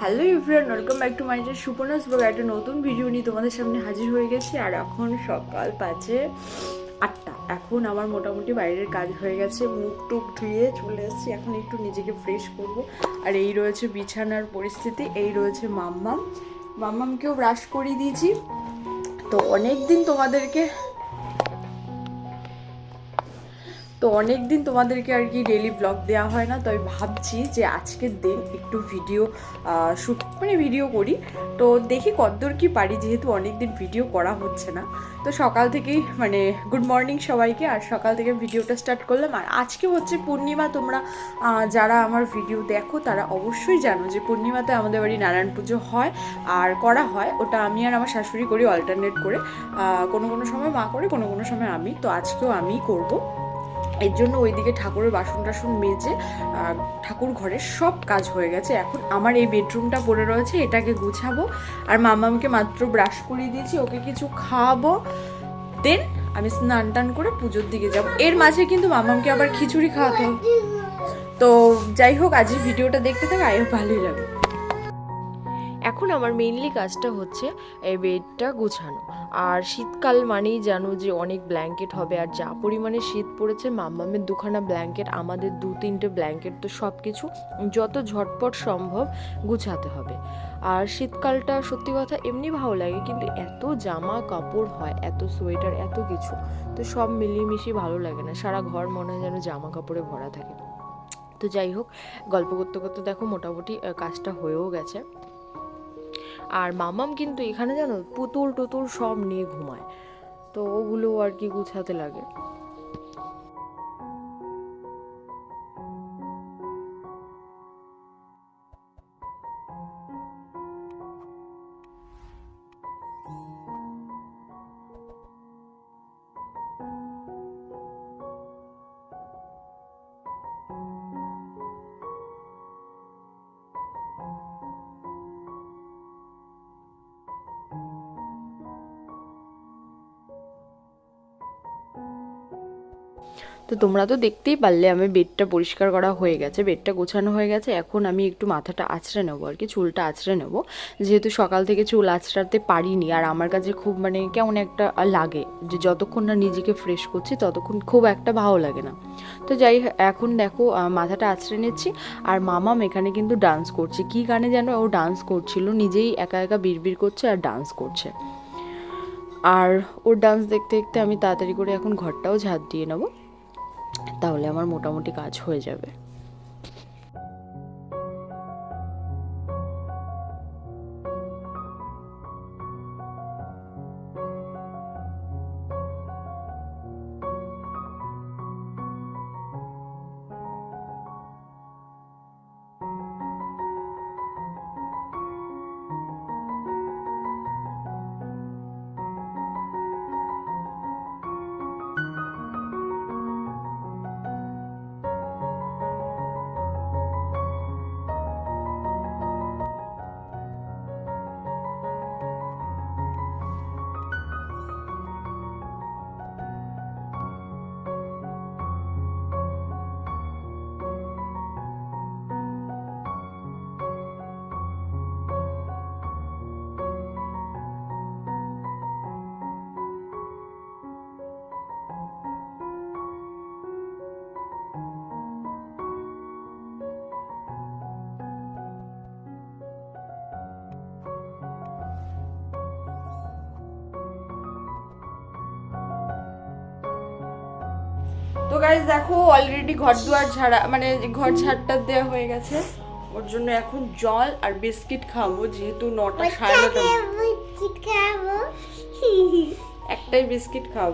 Hello everyone welcome back to my Suparna's blog একটা নতুন video নিয়ে তোমাদের সামনে হাজির হয়ে গেছি, আর এখন সকাল পাঁচে আটটা। এখন আমার মোটামুটি বাইরের কাজ হয়ে গেছে, মুখ টুক ধুয়ে চলে এসেছি। এখন একটু নিজেকে ফ্রেশ করব। আর এই রয়েছে বিছানার পরিস্থিতি, এই রয়েছে মাম্মাম। মাম্মামকেও ব্রাশ করিয়ে দিয়েছি। তো অনেক দিন তোমাদেরকে তো অনেক দিন তোমাদেরকে আর কি ডেলি ব্লগ দেওয়া হয় না, তো আমি ভাবছি যে আজকের দিন একটু ভিডিও শ্যুট মানে ভিডিও করি। তো দেখি কতদূর কি পারি, যেহেতু অনেক দিন ভিডিও করা হচ্ছে না। তো সকাল থেকেই মানে গুড মর্নিং সবাইকে, আর সকাল থেকে ভিডিওটা স্টার্ট করলাম। আর আজকে হচ্ছে পূর্ণিমা, তোমরা যারা আমার ভিডিও দেখো, তারা অবশ্যই জানো যে পূর্ণিমাতে আমাদের বাড়ি নারায়ণ পুজো হয়, আর করা হয়। ওটা আমি আর আমার শাশুড়ি করি অল্টারনেট করে। কোনো কোনো সময় মা করে, কোনো কোনো সময় আমি। তো আজকেও আমিই করব। এর জন্য ওইদিকে ঠাকুরের বাসন টাসন মেজে ঠাকুর ঘরের সব কাজ হয়ে গেছে। এখন আমার এই বেডরুমটা পড়ে রয়েছে, এটাকে গুছাবো। আর মামামকে মাত্র ব্রাশ করিয়ে দিয়েছি, ওকে কিছু খাওয়াবো। দেন আমি স্নান টান করে পুজোর দিকে যাব। এর মাঝে কিন্তু মামামকে আবার খিচুড়ি খাওয়াতে তো যাই হোক আজকের ভিডিওটা দেখতে থাক আয়ও ভালোই লাগে এখন আমার মেইনলি কাজটা হচ্ছে, এই বেডটা গুছানো। আর শীতকাল মানেই জানো যে অনেক ব্ল্যাঙ্কেট হবে, আর যা পরিমাণে শীত পড়েছে, মাম্মামের দুখানা ব্ল্যাঙ্কেট আমাদের দু তিনটে ব্ল্যাঙ্কেট তো সব কিছু যত ঝটপট সম্ভব গুছাতে হবে। আর শীতকালটা সত্যি কথা এমনি ভালো লাগে, কিন্তু এত জামা কাপড় হয়, এত সোয়েটার, এত কিছু, তো সব মিলিয়ে মিশিয়ে ভালো লাগে না। সারা ঘর মনে হয় যেন জামা কাপড়ে ভরা থাকে। তো যাই হোক, গল্প করতে করতে দেখো মোটামুটি কাজটা হয়েও গেছে। আর মামাম কিন্তু এখানে জানো পুতুল টুতুল সব নিয়ে ঘুমায়। তো ওগুলো আর কি গুছাতে লাগে। তো তোমরা তো দেখতেই পারলে, আমি বেডটা পরিষ্কার করা হয়ে গেছে, বেডটা গোছানো হয়ে গেছে। এখন আমি একটু মাথাটা আঁচড়ে নেব আর কি, চুলটা আঁচড়ে নেব। যেহেতু সকাল থেকে চুল আঁচড়াতে পারিনি, আর আমার কাছে খুব মানে কেমন একটা লাগে যে যতক্ষণ না নিজেকে ফ্রেশ করছি, ততক্ষণ খুব একটা ভালো লাগে না। তো যাই এখন দেখো মাথাটা আঁচড়ে নিচ্ছি, আর মামাম এখানে কিন্তু ডান্স করছে। কি গানে যেন ও ডান্স করছিল, নিজেই একা একা বিড়বিড় করছে আর ডান্স করছে। আর ওর ডান্স দেখতে দেখতে আমি তাড়াতাড়ি করে এখন ঘরটাও ঝাঁট দিয়ে নেব। তাহলে আমার মোটামুটি কাজ হয়ে যাবে। গাইজ দেখো অলরেডি ঘর দুয়ার ঝাড়া মানে ঘর ঝাড়টা দেওয়া হয়ে গেছে। ওর জন্য এখন জল আর বিস্কিট খাব যেহেতু নটা সাড়ে নটা। একটাই বিস্কিট খাব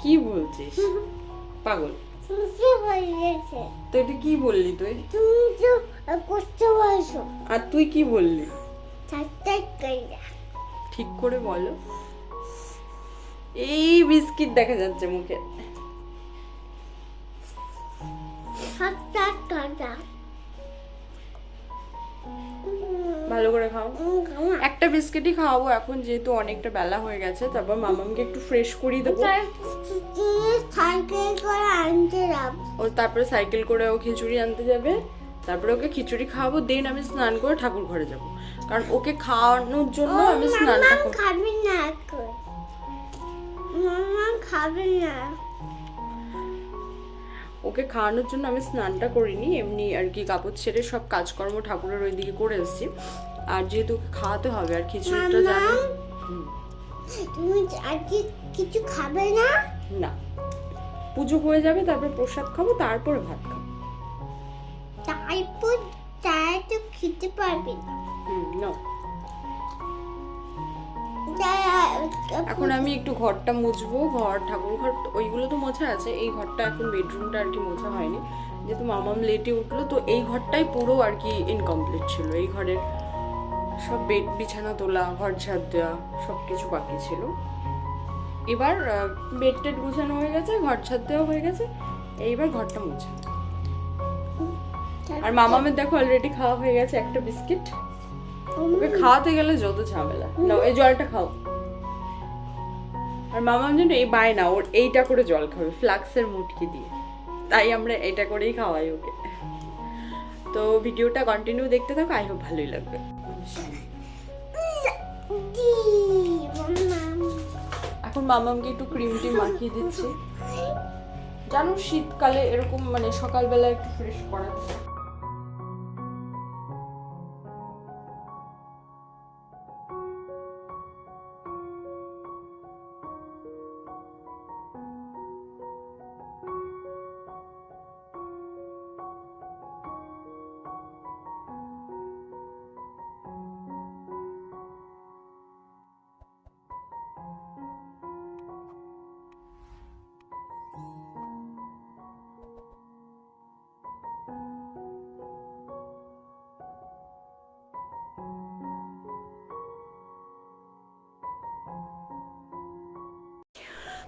কি বলছিস? পাগল। তো এটা কি বললি তুই? তুমি তো করতে বলছো আর তুই কি বললি? ঠিক করে বলো। এই বিস্কিট দেখা যাচ্ছে মুখে। সাতটা ভালো করে খাও। একটা বিস্কিটই খাওয়াবো এখন যেহেতু অনেকটা বেলা হয়ে গেছে তারপর মামামকে একটু ফ্রেশ করিয়ে দেবো। ও তারপরে সাইকেল করে ও খিচুড়ি আনতে যাবে। তারপরে ওকে খিচুড়ি খাওয়াবো দেন আমি স্নান করে ঠাকুর ঘরে যাব। কারণ ওকে খাওয়ানোর জন্য আমি স্নান খাবে না খাবে না। ওকে খাওয়ানোর জন্য আমি স্নানটা করিনি এমনি আর কি কাপড় ছেড়ে সব কাজকর্ম ঠাকুরের ওইদিকে করে এসেছি। আর যেহেতু ওকে খাওয়াতে হবে আর খিচুড়িটা? জানো? তুমি আজকে কিছু খাবে না? না। পুজো হয়ে যাবে তারপর প্রসাদ খাব তারপরে ভাত খাব। তারপর তাই তো খেতে পারবে না। হুম না এখন আমি একটু ঘরটা মুছবো, ঘর ঠাকুর ঘর ওইগুলো তো মোছা আছে, এই ঘরটা এখন বেডরুমটা আর কি মোছা হয়নি। যেহেতু মামাম লেটে উঠল, তো এই ঘরটাই পুরো আর কি ইনকমপ্লিট ছিল। এই ঘরের সব বেড বিছানা তোলা, ঘর ছাদ দেওয়া সব কিছু বাকি ছিল। এবার বেড টেড গুছানো হয়ে গেছে, ঘর ছাদ দেওয়া হয়ে গেছে, এইবার ঘরটা মোছা। আর মামামের দেখো অলরেডি খাওয়া হয়ে গেছে একটা বিস্কিট ওকে খাওয়াতে গেলে যত ঝামেলা। না এই জলটা খাও। আর মামার জন্য এই বায় না ওর এইটা করে জল খাবে ফ্লাক্সের মুটকি দিয়ে। তাই আমরা এটা করেই খাওয়াই ওকে। তো ভিডিওটা কন্টিনিউ দেখতে থাকো আই হোপ ভালোই লাগবে। এখন মামামকে একটু ক্রিম টিম মাখিয়ে দিচ্ছি। জানো শীতকালে এরকম মানে সকালবেলা একটু ফ্রেশ করা।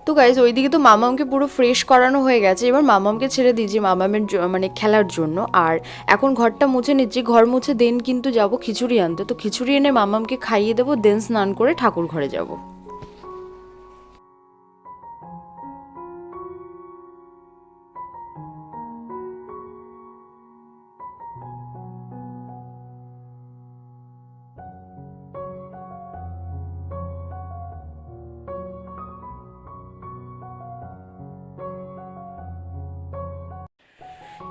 তো গাইজ ওইদিকে তো মামামকে পুরো ফ্রেশ করানো হয়ে গেছে। এবার মামামকে ছেড়ে দিয়েছি মামামের মানে খেলার জন্য। আর এখন ঘরটা মুছে নিচ্ছি। ঘর মুছে দেন কিন্তু যাব খিচুড়ি আনতে। তো খিচুড়ি এনে মামামকে খাইয়ে দেবো দেন স্নান করে ঠাকুর ঘরে যাব।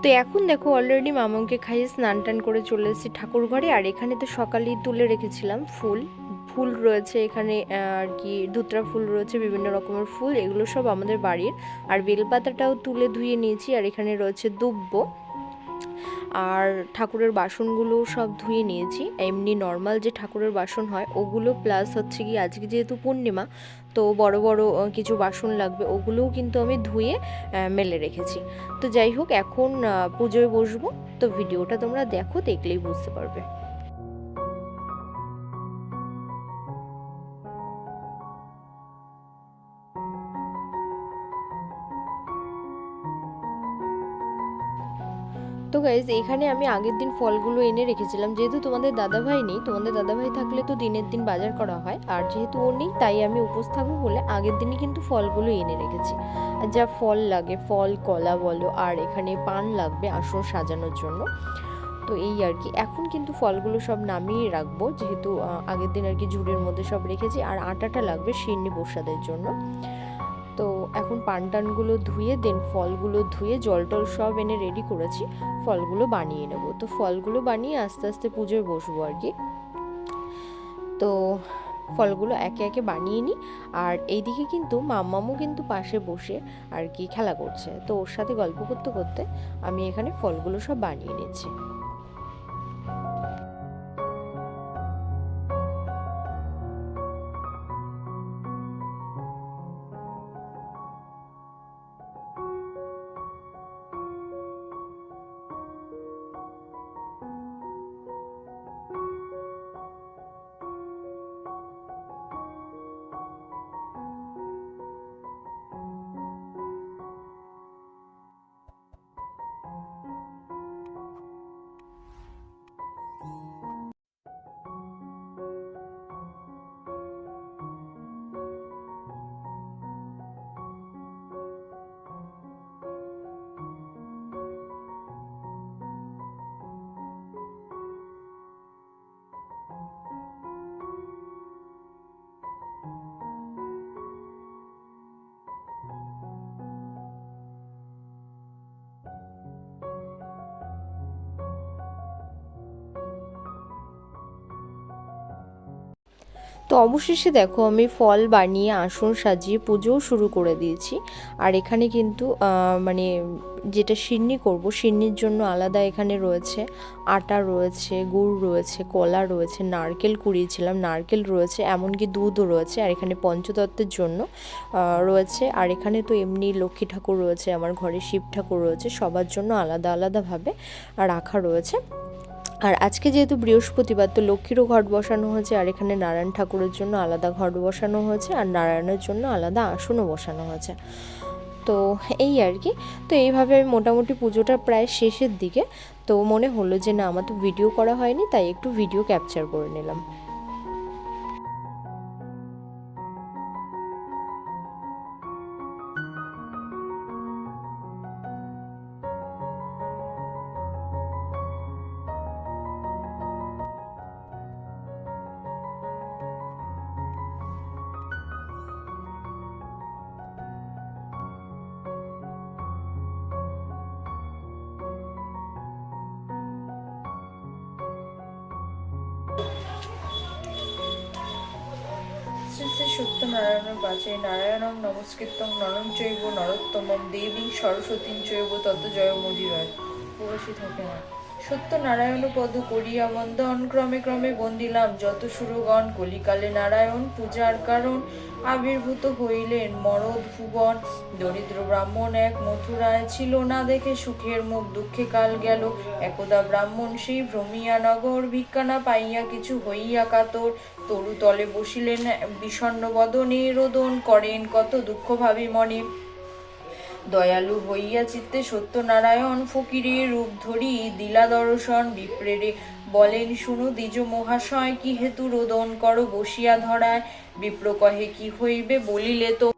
তো এখন দেখো অলরেডি মামাকে খাইয়ে স্নান টান করে চলে এসেছি ঠাকুর ঘরে, আর এখানে তো সকালেই তুলে রেখেছিলাম ফুল। ফুল রয়েছে এখানে আর কি ধুতরা ফুল রয়েছে, বিভিন্ন রকমের ফুল, এগুলো সব আমাদের বাড়ির। আর বেলপাতাটাও তুলে ধুয়ে নিয়েছি, আর এখানে রয়েছে দুব্ব। আর ঠাকুরের বাসনগুলো সব ধুয়ে নিয়েছি। এমনি নর্মাল যে ঠাকুরের বাসন হয়, ওগুলো প্লাস হচ্ছে কি আজকে যেহেতু পূর্ণিমা, তো বড় বড় কিছু বাসন লাগবে, ওগুলোও কিন্তু আমি ধুয়ে মেলে রেখেছি। তো যাই হোক, এখন পুজোয় বসবো, তো ভিডিওটা তোমরা দেখো, দেখলেই বুঝতে পারবে। তো গাইজ এখানে আমি আগের দিন ফলগুলো এনে রেখেছিলাম। যেহেতু তোমাদের দাদাভাই নেই, তোমাদের দাদাভাই থাকলে তো দিনের দিন বাজার করা হয়। আর যেহেতু ও নেই, তাই আমি উপোস থাকব বলে আগের দিনই কিন্তু ফলগুলো এনে রেখেছি। যা ফল লাগে, ফল, কলা বলো, আর এখানে পান লাগবে আসন সাজানোর জন্য। তো এই আর কি, এখন কিন্তু ফলগুলো সব নামিয়ে রাখব। যেহেতু আগের দিন আর কি ঝুড়ির মধ্যে সব রেখেছি। আর আটাটা লাগবে সিন্নি প্রসাদের জন্য। এখন পান টানগুলো ধুয়ে দেন ফলগুলো ধুয়ে জল টল সব এনে রেডি করেছি। ফলগুলো বানিয়ে নেব। তো ফলগুলো বানিয়ে আস্তে আস্তে পুজোয় বসবো আর কি। তো ফলগুলো একে একে বানিয়ে নিই। আর এইদিকে কিন্তু মাম্মামও কিন্তু পাশে বসে আর কি খেলা করছে। তো ওর সাথে গল্প করতে করতে আমি এখানে ফলগুলো সব বানিয়ে নিচ্ছি। তো অবশেষে দেখো আমি ফল বানিয়ে আসন সাজিয়ে পুজোও শুরু করে দিয়েছি। আর এখানে কিন্তু মানে যেটা সিন্নি করব, সিন্নির জন্য আলাদা এখানে রয়েছে আটা রয়েছে, গুড় রয়েছে, কলা রয়েছে, নারকেল কুড়িয়েছিলাম, নারকেল রয়েছে, এমনকি দুধও রয়েছে, আর এখানে পঞ্চতত্ত্বের জন্য রয়েছে। আর এখানে তো এমনি লক্ষ্মী ঠাকুর রয়েছে, আমার ঘরে শিব ঠাকুর রয়েছে, সবার জন্য আলাদা আলাদাভাবে রাখা রয়েছে। আর আজকে যেহেতু বৃহস্পতিবার, তো লক্ষ্মীরও ঘট বসানো হয়েছে আর এখানে নারায়ণ ঠাকুরের জন্য আলাদা ঘট বসানো হয়েছে আর নারায়ণের জন্য আলাদা আসনও বসানো হয়েছে। তো এই আর কি। তো এইভাবে আমি মোটামুটি পুজোটা প্রায় শেষের দিকে। তো মনে হলো যে না, আমার তো ভিডিও করা হয়নি, তাই একটু ভিডিও ক্যাপচার করে নিলাম। শ্রী সত্যনারায়ণ বাচে, নারায়ণং নমস্কৃতং নরম চৈব নরোত্তমম দেবী সরস্বতী চৈব তত জয় মদিরয় উপবাসী থাকে না সত্যনারায়ণ পদ করিয়া বন্দন ক্রমে ক্রমে বন্দিলাম। যত সুরগণ, কলিকালে নারায়ণ, পূজার কারণ আবির্ভূত হইলেন মরদ ভুবন। দরিদ্র ব্রাহ্মণ এক মথুরায় ছিল না দেখে সুখের মুখ দুঃখে কাল গেল। একদা ব্রাহ্মণ সেই ভ্রমিয়া নগর, ভিক্ষা না পাইয়া কিছু হইয়া কাতর। তরু তলে বসিলেন বিষণ্ন বদনে রোদন করেন, কত দুঃখ ভাবি মনে। দয়ালু হইয়া চিত্তে সত্যনারায়ণ ফকিরে রূপ ধরি দিলা দর্শন বিপ্রেরে। বলেন, শুনু দ্বিজ মহাশয়, কি হেতু রোদন কর বসিয়া ধরায়? বিপ্র কহে, কি হইবে বলিলে তো?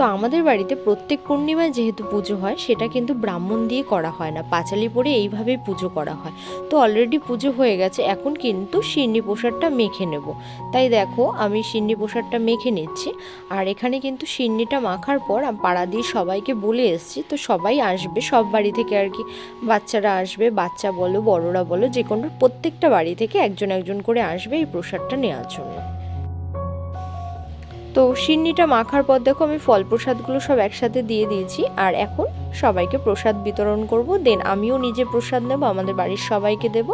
তো আমাদের বাড়িতে প্রত্যেক পূর্ণিমায় যেহেতু পুজো হয়, সেটা কিন্তু ব্রাহ্মণ দিয়ে করা হয় না। পাঁচালি পরে এইভাবেই পুজো করা হয়। তো অলরেডি পুজো হয়ে গেছে, এখন কিন্তু সিন্নি প্রসাদটা মেখে নেব। তাই দেখো, আমি সিন্নি প্রসাদটা মেখে নিচ্ছি। আর এখানে কিন্তু সিন্নিটা মাখার পর আমি, পাড়া দিয়ে সবাইকে বলে এসেছি, তো সবাই আসবে, সব বাড়ি থেকে আর কি। বাচ্চারা আসবে, বাচ্চা বলো, বড়রা বলো, যে কোনো প্রত্যেকটা বাড়ি থেকে একজন একজন করে আসবে এই প্রসাদটা নেওয়ার জন্য। তো সিন্নিটা মাখার পর দেখো আমি ফল প্রসাদগুলো সব একসাথে দিয়ে দিয়েছি, আর এখন সবাইকে প্রসাদ বিতরণ করব, দেন আমিও নিজে প্রসাদ নেব, আমাদের বাড়ির সবাইকে দেব।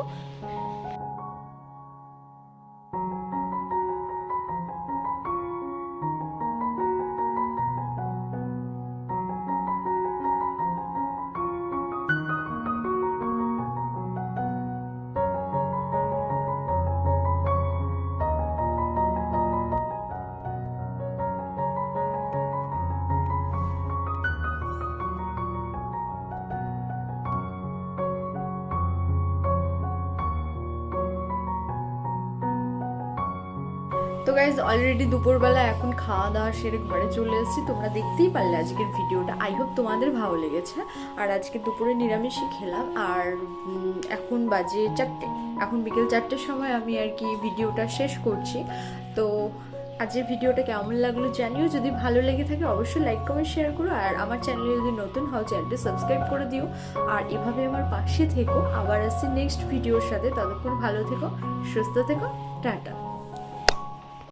গাইজ অলরেডি দুপুরবেলা এখন খাওয়া দাওয়া সেরে ঘরে চলে এসেছি। তোমরা দেখতেই পারলে আজকের ভিডিওটা। আই হোপ তোমাদের ভালো লেগেছে। আর আজকে দুপুরে নিরামিষই খেলাম। আর এখন বাজে চারটে। এখন বিকেল চারটের সময় আমি আর কি ভিডিওটা শেষ করছি। তো আজকের ভিডিওটা কেমন লাগল জানিও। যদি ভালো লেগে থাকে অবশ্যই লাইক কমেন্ট শেয়ার করো। আর আমার চ্যানেলে যদি নতুন হও চ্যানেলটা সাবস্ক্রাইব করে দিও। আর এভাবে আমার পাশে থেকো। আবার আসছি নেক্সট ভিডিওর সাথে। ততক্ষণ ভালো থেকো, সুস্থ থেকো। টাটা।